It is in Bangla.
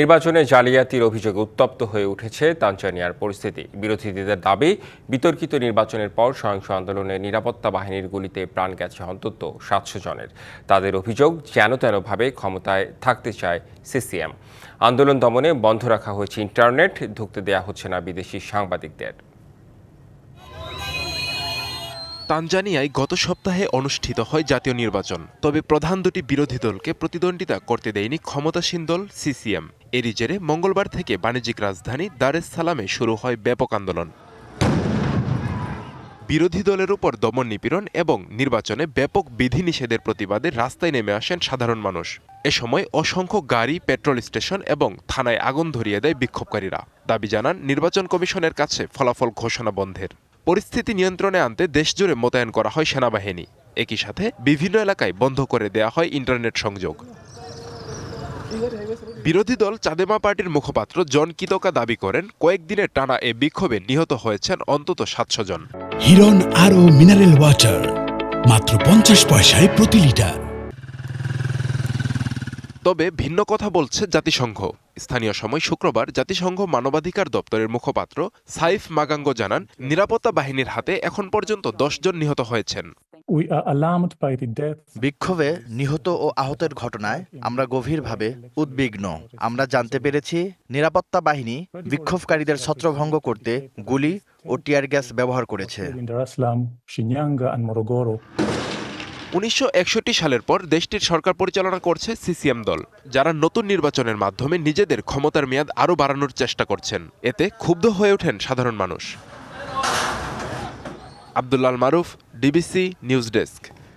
নির্বাচনে জালিয়াতির অভিযোগে উত্তপ্ত হয়ে উঠেছে তানজানিয়ার পরিস্থিতি। বিরোধীদের দাবি, বিতর্কিত নির্বাচনের পর সহিংস আন্দোলনে নিরাপত্তা বাহিনীর গুলিতে প্রাণ গেছে অন্তত সাতশো জনের। তাদের অভিযোগ, যেন তেনভাবে ক্ষমতায় থাকতে চায় সিসিএম। আন্দোলন দমনে বন্ধ রাখা হয়েছে ইন্টারনেট ঢুকতে দেয়া হচ্ছে না বিদেশি সাংবাদিকদের। তানজানিয়ায় গত সপ্তাহে অনুষ্ঠিত হয় জাতীয় নির্বাচন। তবে প্রধান দুটি বিরোধী দলকে প্রতিদ্বন্দ্বিতা করতে দেয়নি ক্ষমতাসীন দল সিসিএম। এরই জেরে মঙ্গলবার থেকে বাণিজ্যিক রাজধানী দার এস সালামে শুরু হয় ব্যাপক আন্দোলন। বিরোধী দলের উপর দমন নিপীড়ন এবং নির্বাচনে ব্যাপক বিধিনিষেধের প্রতিবাদে রাস্তায় নেমে আসেন সাধারণ মানুষ। এ সময় অসংখ্য গাড়ি, পেট্রোল স্টেশন এবং থানায় আগুন ধরিয়ে দেয় বিক্ষোভকারীরা। দাবি জানান, নির্বাচন কমিশনের কাছে ফলাফল ঘোষণা বন্ধের। পরিস্থিতি নিয়ন্ত্রণে আনতে দেশজুড়ে মোতায়েন করা হয় সেনাবাহিনী। একই সাথে বিভিন্ন এলাকায় বন্ধ করে দেয়া হয় ইন্টারনেট সংযোগ। বিরোধী দল চাঁদেমা পার্টির মুখপাত্র জন কিতকা দাবি করেন কয়েকদিনের টানা এ বিক্ষোভে নিহত হয়েছেন অন্তত সাতশো জন। হিরন আরও মিনারেল ওয়াটার মাত্র পঞ্চাশ পয়সায় প্রতি লিটার। তবে ভিন্ন কথা বলছে জাতিসংঘ। স্থানীয় সময় শুক্রবার জাতিসংঘ মানবাধিকার দপ্তরের মুখপাত্র সাইফ মাগাঙ্গ জানান নিরাপত্তা বাহিনীর হাতে এখন পর্যন্ত দশ জন নিহত হয়েছেন। We are alarmed by the death বিক্ষোভে নিহত ও আহতের ঘটনায় আমরা গভীরভাবে উদ্বিগ্ন। আমরা জানতে পেরেছি নিরাপত্তা বাহিনী বিক্ষোভকারীদের ছত্রভঙ্গ করতে গুলি ও টিয়ার গ্যাস ব্যবহার করেছে. উনিশশো সালের পর দেশটির সরকার পরিচালনা করছে সিসিএম দল যারা নতুন নির্বাচনের মাধ্যমে নিজেদের ক্ষমতার মেয়াদ আরও বাড়ানোর চেষ্টা করছেন। এতে ক্ষুব্ধ হয়ে ওঠেন সাধারণ মানুষ। Abdullah Maruf DBC news desk.